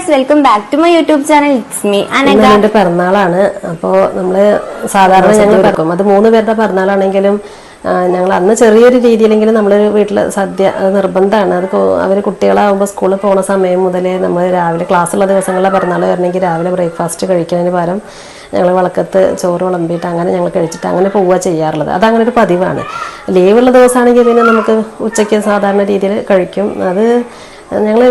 Guys welcome back to my YouTube channel it's me ഇന്ന് എന്റെ പിറന്നാളാണ്. അപ്പോൾ നമ്മൾ സാധാരണ ഞങ്ങൾ പറക്കും. അത് മൂന്ന് പേരുടെ പിറന്നാളാണെങ്കിലും ഞങ്ങൾ അന്ന് ചെറിയൊരു രീതിയിലെങ്കിലും നമ്മൾ വീട്ടിൽ സദ്യ അത് നിർബന്ധമാണ്. അത് അവർ കുട്ടികളാകുമ്പോൾ സ്കൂളിൽ പോകുന്ന സമയം മുതലേ നമ്മൾ രാവിലെ ക്ലാസ്സുള്ള ദിവസങ്ങളിലെ പിറന്നാൾ വരണമെങ്കിൽ രാവിലെ ബ്രേക്ക്ഫാസ്റ്റ് കഴിക്കുന്നതിന് പകരം ഞങ്ങൾ വിളക്കത്ത് ചോറ് വിളമ്പിയിട്ട് അങ്ങനെ ഞങ്ങൾ കഴിച്ചിട്ട് അങ്ങനെ പോവുക ചെയ്യാറുള്ളത്. അതങ്ങനെ ഒരു പതിവാണ്. ലീവുള്ള ദിവസമാണെങ്കിൽ പിന്നെ നമുക്ക് ഉച്ചയ്ക്ക് സാധാരണ രീതിയിൽ കഴിക്കും. അത് ഞങ്ങൾ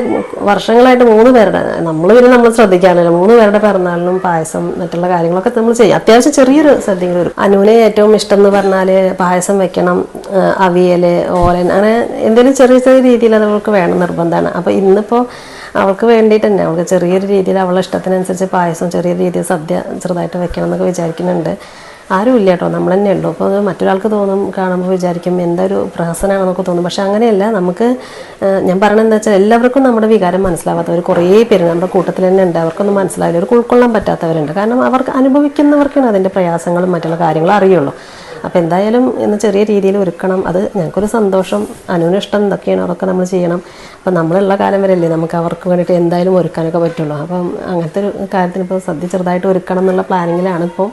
വർഷങ്ങളായിട്ട് മൂന്ന് പേരുടെ നമ്മൾ പിന്നെ നമ്മൾ ശ്രദ്ധിക്കാറില്ല മൂന്ന് പേരുടെ പിറന്നാളിനും പായസം മറ്റുള്ള കാര്യങ്ങളൊക്കെ നമ്മൾ ചെയ്യും. അത്യാവശ്യം ചെറിയൊരു സദ്യകൾ വരും. അനുവിനെ ഏറ്റവും ഇഷ്ടം എന്ന് പറഞ്ഞാൽ പായസം വെക്കണം അവിയൽ ഓലൻ അങ്ങനെ എന്തെങ്കിലും ചെറിയ ചെറിയ രീതിയിൽ അത് അവൾക്ക് വേണം നിർബന്ധമാണ്. അപ്പോൾ ഇന്നിപ്പോൾ അവൾക്ക് വേണ്ടിയിട്ട് തന്നെ അവൾക്ക് ചെറിയൊരു രീതിയിൽ അവളുടെ ഇഷ്ടത്തിനനുസരിച്ച് പായസം ചെറിയ രീതിയിൽ സദ്യ ചെറുതായിട്ട് വെക്കണം എന്നൊക്കെ വിചാരിക്കുന്നുണ്ട്. ആരും കേട്ടോ. നമ്മൾ തന്നെ ഉള്ളൂ. അപ്പോൾ അത് മറ്റൊരാൾക്ക് തോന്നും കാണുമ്പോൾ വിചാരിക്കും എന്തൊരു പ്രഹസനമാണെന്നൊക്കെ തോന്നും. പക്ഷെ അങ്ങനെയല്ല. നമുക്ക് ഞാൻ പറയണതെന്ന് വെച്ചാൽ എല്ലാവർക്കും നമ്മുടെ വികാരം മനസ്സിലാവാത്തവർ കുറേ പേര് നമ്മുടെ കൂട്ടത്തിൽ തന്നെ ഉണ്ട്. അവർക്കൊന്നും മനസ്സിലാവില്ല. അവർക്ക് ഉൾക്കൊള്ളാൻ പറ്റാത്തവരുണ്ട്. കാരണം അവർക്ക് അനുഭവിക്കുന്നവർക്കാണ് അതിന്റെ പ്രയാസങ്ങളും മറ്റുള്ള കാര്യങ്ങളും അറിയുള്ളൂ. അപ്പോൾ എന്തായാലും ഇന്ന് ചെറിയ രീതിയിൽ ഒരുക്കണം. അത് ഞങ്ങൾക്കൊരു സന്തോഷം. അനുവിന് ഇഷ്ടം എന്തൊക്കെയാണോ അതൊക്കെ നമ്മൾ ചെയ്യണം. അപ്പോൾ നമ്മളുള്ള കാലം വരെ അല്ലേ നമുക്ക് അവർക്ക് വേണ്ടിയിട്ട് എന്തായാലും ഒരുക്കാനൊക്കെ പറ്റുള്ളൂ. അപ്പം അങ്ങനത്തെ ഒരു കാര്യത്തിന് ഇപ്പോൾ സദ്യ ചെറുതായിട്ട് ഒരുക്കണം എന്നുള്ള പ്ലാനിങ്ങിലാണ് ഇപ്പോൾ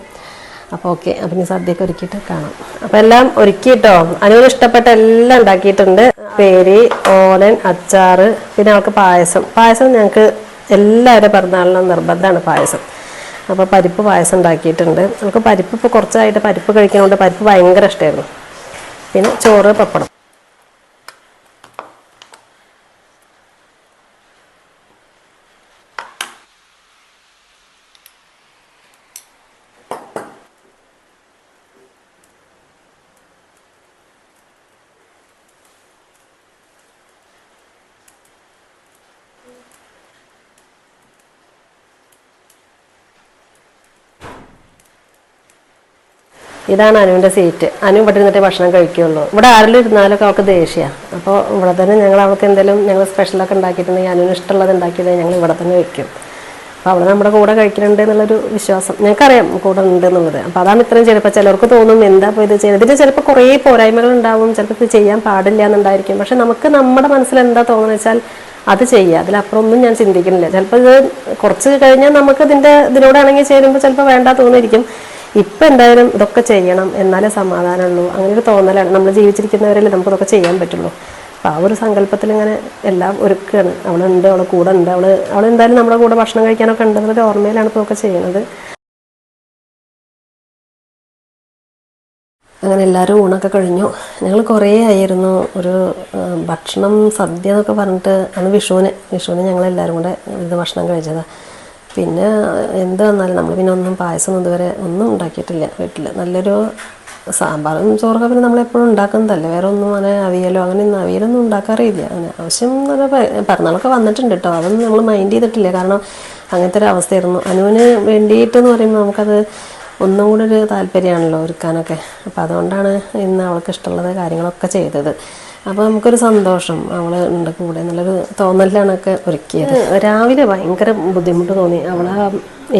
അപ്പോൾ ഓക്കെ അപ്പം ഞാൻ സദ്യയൊക്കെ ഒരുക്കിയിട്ട് കാണാം. അപ്പം എല്ലാം ഒരുക്കിയിട്ടോ? അനുവിന് ഇഷ്ടപ്പെട്ട എല്ലാം ഉണ്ടാക്കിയിട്ടുണ്ട്. പേരി ഓലൻ അച്ചാറ് പിന്നെ അവൾക്ക് പായസം. പായസം ഞങ്ങൾക്ക് എല്ലാവരുടെ പിറന്നാളിനും നിർബന്ധമാണ് പായസം. അപ്പോൾ പരിപ്പ് പായസം ഉണ്ടാക്കിയിട്ടുണ്ട്. നമുക്ക് പരിപ്പ് ഇപ്പോൾ കുറച്ചായിട്ട് പരിപ്പ് കഴിക്കുന്നതുകൊണ്ട് പരിപ്പ് ഭയങ്കര ഇഷ്ടമായിരുന്നു പിന്നെ ചോറ് പപ്പടം. ഇതാണ് അനുവിന്റെ സീറ്റ് അനു ഇവിടെ ഇരുന്നിട്ട് ഭക്ഷണം കഴിക്കുകയുള്ളൂ ഇവിടെ ആരെങ്കിലും ഇരുന്നാലൊക്കെ അവൾക്ക് ദേഷ്യമാണ് അപ്പോൾ ഇവിടെ തന്നെ ഞങ്ങൾ അവൾക്ക് എന്തെങ്കിലും ഞങ്ങൾ സ്പെഷ്യലൊക്കെ ഉണ്ടാക്കിയിട്ടുണ്ടെങ്കിൽ അനുവിന് ഇഷ്ടമുള്ളത് ഉണ്ടാക്കിയിട്ടുണ്ടെങ്കിൽ ഞങ്ങൾ ഇവിടെ തന്നെ വയ്ക്കും അപ്പോൾ അവിടെ നമ്മുടെ കൂടെ കഴിക്കുന്നുണ്ട് എന്നുള്ളൊരു വിശ്വാസം. ഞങ്ങൾക്കറിയാം കൂടെ ഉണ്ട് എന്നുള്ളത്. അപ്പോൾ അതാണ് ഇത്രയും ചിലപ്പോൾ ചിലർക്ക് തോന്നും എന്താ ഇപ്പോൾ ഇത് ചെയ്യുന്നത്? ഇതിന് ചിലപ്പോൾ കുറേ പോരായ്മകൾ ഉണ്ടാവും. ചിലപ്പോൾ ഇത് ചെയ്യാൻ പാടില്ല എന്നുണ്ടായിരിക്കും. പക്ഷെ നമുക്ക് നമ്മുടെ മനസ്സിൽ എന്താ തോന്നുന്നത് വെച്ചാൽ അത് ചെയ്യുക അതിലപ്പുറം ഒന്നും ഞാൻ ചിന്തിക്കുന്നില്ല. ചിലപ്പോൾ ഇത് കുറച്ച് കഴിഞ്ഞാൽ നമുക്ക് ഇതിന്റെ ഇതിനോടാണെങ്കിൽ ചേരുമ്പോൾ ചിലപ്പോൾ വേണ്ട തോന്നിയിരിക്കും. ഇപ്പം എന്തായാലും ഇതൊക്കെ ചെയ്യണം എന്നാലേ സമാധാനമുള്ളൂ. അങ്ങനെ ഒരു തോന്നലാണ്. നമ്മൾ ജീവിച്ചിരിക്കുന്നവരല്ലേ നമുക്കിതൊക്കെ ചെയ്യാൻ പറ്റുള്ളൂ. അപ്പം ആ ഒരു സങ്കല്പത്തിൽ ഇങ്ങനെ എല്ലാം ഒരുക്കുകയാണ് അവളുണ്ട് അവളെ കൂടെ ഉണ്ട്. അവൾ എന്തായാലും നമ്മുടെ കൂടെ ഭക്ഷണം കഴിക്കാനൊക്കെ ഉണ്ടെന്നൊരു ഓർമ്മയിലാണ് ഇപ്പോൾ ഒക്കെ ചെയ്യുന്നത്. അങ്ങനെ എല്ലാവരും ഊണൊക്കെ കഴിഞ്ഞു. ഞങ്ങൾ കുറേ ആയിരുന്നു ഒരു ഭക്ഷണം സദ്യ എന്നൊക്കെ പറഞ്ഞിട്ട് അന്ന് വിഷുവിന് വിഷുവിന് ഞങ്ങൾ എല്ലാവരും കൂടെ ഇത് ഭക്ഷണം കഴിച്ചതാണ് പിന്നെ എന്ത് വന്നാലും നമ്മൾ പിന്നെ ഒന്നും പായസം ഇതുവരെ ഒന്നും ഉണ്ടാക്കിയിട്ടില്ല വീട്ടിൽ നല്ലൊരു സാമ്പാറും ചോറൊക്കെ പിന്നെ നമ്മളെപ്പോഴും ഉണ്ടാക്കുന്നതല്ലേ. വേറെ ഒന്നും അങ്ങനെ അവിയലോ അങ്ങനെ ഒന്നും അവിയലൊന്നും ഉണ്ടാക്കാറില്ല അങ്ങനെ ആവശ്യം നല്ല പിറന്നാളൊക്കെ വന്നിട്ടുണ്ട് കേട്ടോ അതൊന്നും നമ്മൾ മൈൻഡ് ചെയ്തിട്ടില്ല. കാരണം അങ്ങനത്തെ ഒരു അവസ്ഥയായിരുന്നു. അനുവിന് വേണ്ടിയിട്ടെന്ന് പറയുമ്പോൾ നമുക്കത് ഒന്നും കൂടെ ഒരു താല്പര്യമാണല്ലോ ഒരുക്കാനൊക്കെ. അപ്പോൾ അതുകൊണ്ടാണ് ഇന്ന് അവൾക്ക് ഇഷ്ടമുള്ളത് കാര്യങ്ങളൊക്കെ ചെയ്തത്. അപ്പോൾ നമുക്കൊരു സന്തോഷം അവൾ ഉണ്ട് കൂടെ എന്നുള്ളൊരു തോന്നലിലാണ് ഒക്കെ ഒരുക്കിയത് രാവിലെ ഭയങ്കര ബുദ്ധിമുട്ട് തോന്നി. അവൾ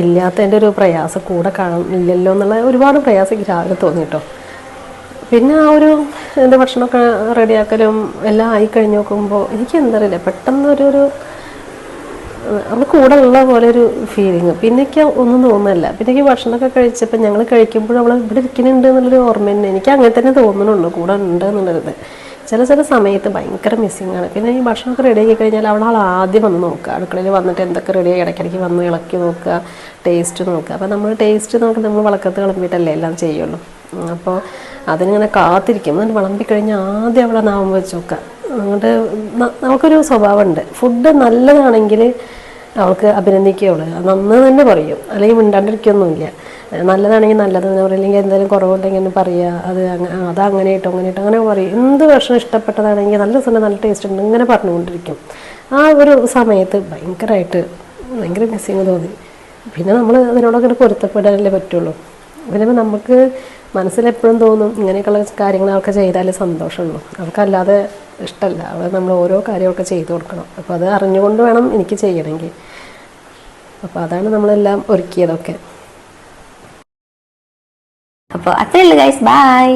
ഇല്ലാത്തതിന്റെ ഒരു പ്രയാസം കൂടെ കാണും ഇല്ലല്ലോ എന്നുള്ള ഒരുപാട് പ്രയാസം രാവിലെ തോന്നി കേട്ടോ. പിന്നെ ആ ഒരു എന്താ ഭക്ഷണമൊക്കെ റെഡിയാക്കലും എല്ലാം ആയി കഴിഞ്ഞ് നോക്കുമ്പോൾ എനിക്ക് എന്തറിയില്ല പെട്ടെന്ന് ഒരു അവൾ കൂടെ ഉള്ള പോലെ ഒരു ഫീലിങ് പിന്നെയൊക്കെ ഒന്നും തോന്നുന്നില്ല. പിന്നെക്ക് ഭക്ഷണമൊക്കെ കഴിച്ചപ്പോൾ ഞങ്ങൾ കഴിക്കുമ്പോഴും അവൾ ഇവിടെ ഇരിക്കുന്നുണ്ട് എന്നുള്ളൊരു ഓർമ്മ തന്നെ. എനിക്ക് അങ്ങനെ തന്നെ തോന്നുന്നുള്ളൂ കൂടെ ഉണ്ട് എന്നുള്ളത്. ചില ചില സമയത്ത് ഭയങ്കര മിസ്സിങ് ആണ്. പിന്നെ ഈ ഭക്ഷണമൊക്കെ റെഡി ആക്കി കഴിഞ്ഞാൽ അവിടെ ആൾ ആദ്യം വന്ന് നോക്കുക. അടുക്കളയിൽ വന്നിട്ട് എന്തൊക്കെ റെഡിയായി ഇടയ്ക്കിടയ്ക്ക് വന്ന് ഇളക്കി നോക്കുക ടേസ്റ്റ് നോക്കുക. അപ്പോൾ നമ്മൾ ടേസ്റ്റ് നോക്കി നമ്മൾ വളക്കത്ത് കളമ്പിയിട്ടല്ലേ എല്ലാം ചെയ്യുള്ളൂ. അപ്പോൾ അതിനിങ്ങനെ കാത്തിരിക്കും. എന്നിട്ട് വിളമ്പി കഴിഞ്ഞാൽ ആദ്യം അവിടെ നാവുമ്പോൾ വെച്ച് നോക്കുക. അങ്ങോട്ട് നമുക്കൊരു സ്വഭാവമുണ്ട്. ഫുഡ് നല്ലതാണെങ്കിൽ അവൾക്ക് അഭിനന്ദിക്കുകയുള്ളൂ. നന്ന് തന്നെ പറയും. അല്ലെങ്കിൽ മിണ്ടാണ്ടിരിക്കൊന്നുമില്ല. നല്ലതാണെങ്കിൽ നല്ലത് എന്ന് പറയും. അല്ലെങ്കിൽ എന്തെങ്കിലും കുറവുണ്ടെങ്കിൽ ഒന്ന് പറയുക. അത് അത് അങ്ങനെ ഇട്ടോ അങ്ങനെ ഇട്ടോ അങ്ങനെ പറയും. എന്ത് ഭക്ഷണം ഇഷ്ടപ്പെട്ടതാണെങ്കിൽ നല്ല സുഖം നല്ല ടേസ്റ്റ് ഉണ്ട്. ഇങ്ങനെ പറഞ്ഞുകൊണ്ടിരിക്കും. ആ ഒരു സമയത്ത് ഭയങ്കരമായിട്ട് ഭയങ്കര മിസ്സിങ് തോന്നി. പിന്നെ നമ്മൾ അതിനോടൊക്കെ പൊരുത്തപ്പെടാനല്ലേ പറ്റുള്ളൂ. പിന്നെ നമുക്ക് മനസ്സിലെപ്പോഴും തോന്നും ഇങ്ങനെയൊക്കെയുള്ള കാര്യങ്ങൾ അവൾക്ക് ചെയ്താലേ സന്തോഷമുള്ളൂ. അവൾക്കല്ലാതെ ഇഷ്ടമല്ല അവൾ നമ്മൾ ഓരോ കാര്യമൊക്കെ ചെയ്തു കൊടുക്കണം. അപ്പോൾ അത് അറിഞ്ഞുകൊണ്ട് വേണം എനിക്ക് ചെയ്യണമെങ്കിൽ. അപ്പോൾ അതാണ് നമ്മളെല്ലാം ഒരുക്കിയതൊക്കെ. അപ്പോൾ അത്രയുള്ളൂ ഗൈസ് ബൈ